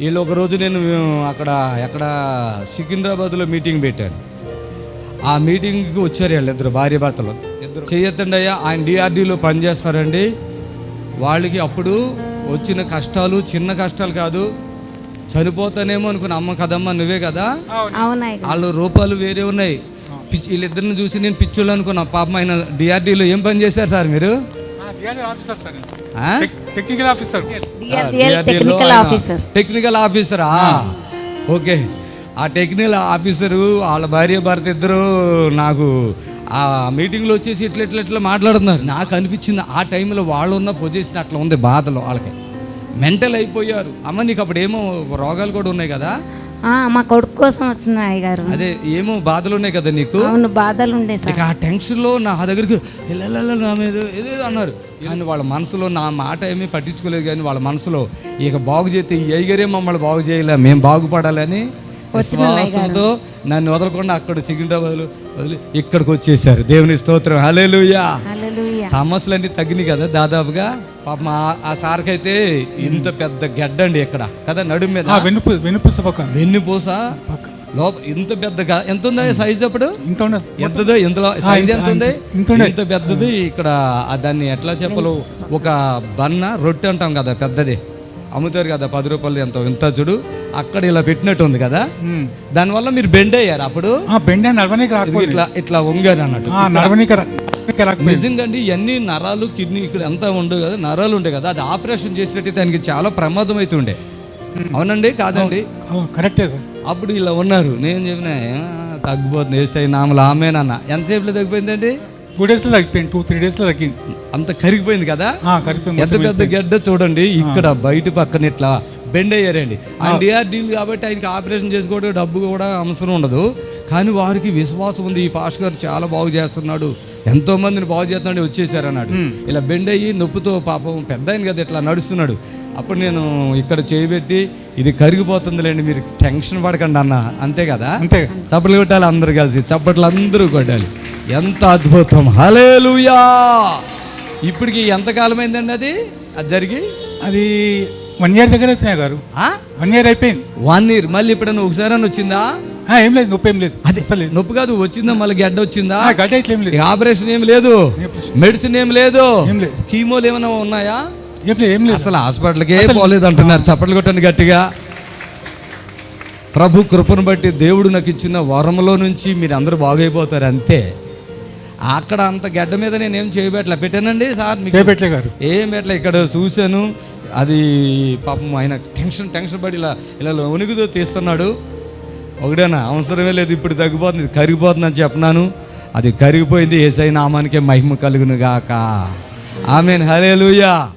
వీళ్ళు ఒక రోజు నేను అక్కడ ఎక్కడ సికింద్రాబాద్లో మీటింగ్ పెట్టాను. ఆ మీటింగ్కి వచ్చారు వీళ్ళిద్దరు భార్య భర్తలు. ఇద్దరు. చేయొద్దండి అయ్యా ఆయన డిఆర్డీలో పనిచేస్తారండి. వాళ్ళకి అప్పుడు వచ్చిన కష్టాలు చిన్న కష్టాలు కాదు చనిపోతానేమో అనుకున్న అమ్మ కదమ్మ నువ్వే కదా? అవునాయి వాళ్ళ రూపాలు వేరే ఉన్నాయి. పిచ్చి వీళ్ళిద్దరిని చూసి నేను పిచ్చోళ్ళు అనుకున్నా పాపం ఆయన డిఆర్డీలో ఏం పని చేశారు సార్ మీరు? Technical officer technical officer technical ఆఫీసరా okay. ఆ టెక్నికల్ ఆఫీసరు వాళ్ళ భార్య భర్త ఇద్దరు నాకు ఆ మీటింగ్లో వచ్చేసి ఇట్లా ఇట్లా ఇట్లా మాట్లాడుతున్నారు. నాకు అనిపించింది ఆ టైంలో వాళ్ళు ఉన్న పొజిషన్ అట్లా ఉంది బాధలో వాళ్ళకి. మెంటల్ అయిపోయారు. అమ్మ నీకు అప్పుడు ఏమో రోగాలు కూడా ఉన్నాయి కదా? మా కొడుకు కోసం వచ్చిన అయ్యగారు అదే ఏమో బాధలు ఉన్నాయి కదా నీకు? అవును బాధలు ఉండే సార్ ఆ టెన్షన్లో నా దగ్గరికి "ఎల్లెల్లెల్ల నా మీద ఏదేదో అన్నారు. కానీ వాళ్ళ మనసులో నా మాట ఏమీ పట్టించుకోలేదు కానీ వాళ్ళ మనసులో ఇక బాగు చేస్తే ఈ అయ్యగారే మమ్మల్ని బాగు చేయలే? మేము బాగుపడాలని విశ్వాసంతో నన్ను వదలకుండా అక్కడ సికింద్రాబాద్లో వదిలి ఇక్కడికి వచ్చేసారు దేవుని స్తోత్రం. హల్లెలూయా. సమస్యలన్నీ తగ్గినాయి కదా దాదాపుగా. పాపం ఆ- ఆ సార్కి అయితే ఇంత పెద్ద గడ్డ అండి ఇక్కడ. కదా నడుము మీద? వెనుపు వెనుపుస పక్క వెన్నుపూస? లోప ఇంత పెద్దగా ఎంత ఉందా సైజ్ అప్పుడు? ఇంత ఎంతదో? ఇంతలో సైజ్ ఎంత ఉంది ఇంత పెద్దది ఇక్కడ. దాన్ని ఎట్లా చెప్పలు ఒక బన్న రొట్టె అంటాం కదా పెద్దది. అమ్ముతారు కదా పది రూపాయలు ఎంత. ఇంత చూడు అక్కడ ఇలా పెట్టినట్టు ఉంది కదా. దానివల్ల మీరు బెండ్ అయ్యారు అప్పుడు బెండ్ ఇట్లా ఇట్లా వంగారు అన్నట్టు. నిజంగా అండి ఇవన్నీ నరాలు కిడ్నీ ఇక్కడ అంతా ఉండవు కదా నరాలు ఉండే కదా అది ఆపరేషన్ చేసినట్టు దానికి చాలా ప్రమాదం అవుతుండే అవునండి కాదండి? కరెక్టే సార్. అప్పుడు ఇలా ఉన్నారు. నేను చెప్పిన "ఆ, తగ్గిపోతుంది వేసాయి నామలు ఆమెనన్న ఎంతసేపులో తగ్గిపోయిందండి? టూ డేస్లో తగ్గిపోయింది టూ త్రీ డేస్లో తగ్గింది. అంత కరిగిపోయింది కదా? ఎంత పెద్ద గడ్డ చూడండి ఇక్కడ బయట పక్కన ఇట్లా బెండ్ అయ్యారండి. ఆయన డిఆర్డీలు కాబట్టి ఆయనకి ఆపరేషన్ చేసుకోవడం డబ్బు కూడా అవసరం ఉండదు. కానీ వారికి విశ్వాసం ఉంది. ఈ పాస్ గారు చాలా బాగు చేస్తున్నాడు. ఎంతో మందిని బాగు చేస్తున్నాడు వచ్చేసారు అన్నాడు ఇలా బెండ్ అయ్యి నొప్పుతో పాపం పెద్ద ఆయన కదా ఇట్లా నడుస్తున్నాడు. అప్పుడు నేను ఇక్కడ చేయబెట్టి ఇది కరిగిపోతుందిలేండి మీరు టెన్షన్ పడకండి అన్న. అంతే కదా? అంతే. చప్పట్లు కొట్టాలి అందరు కలిసి చప్పట్లు అందరూ కొట్టాలి. ఎంత అద్భుతం. హలేలుయా ఇప్పటికి ఎంత కాలం అయిందండి అది? అది జరిగి? అది వన్ ఇయర్ దగ్గర వచ్చినాయి గారు. వన్ ఇయర్ అయిపోయింది. వన్ ఇయర్ మళ్ళీ ఎప్పుడైనా ఒకసారి అని వచ్చిందా? ఏం లేదు నొప్పి ఏం లేదు. అది. నొప్పి కాదు వచ్చిందా? మళ్ళీ గడ్డ వచ్చిందా? గడ్డ ఏం లేదు. ఆపరేషన్ ఏం లేదు. మెడిసిన్ ఏం లేదు. కీమోలు ఏమైనా ఉన్నాయా? ఏం లేదు ఏం లేదు. అసలు హాస్పిటల్కే పోలేదు అంటున్నారు. చప్పట్లు కొట్టండి గట్టిగా. ప్రభు కృపను బట్టి దేవుడు నాకు ఇచ్చిన వరంలో నుంచి మీరు అందరూ బాగైపోతారు అంతే. అక్కడ అంత గడ్డ మీద నేను ఏం చేయబెట్టలే. పెట్టానండి సార్ మీకు? ఏం పెట్టలే ఇక్కడ చూశాను. అది పాపం ఆయన టెన్షన్ టెన్షన్ పడి ఇలా ఇలా ఉనికితో తీస్తున్నాడు. ఒకడేనా అవసరమే లేదు ఇప్పుడు తగ్గిపోతుంది కరిగిపోతుంది అని చెప్పినాను. అది కరిగిపోయింది ఏసై నామానికే మహిమ కలుగును గాక ఆమెన్. హలేలుయా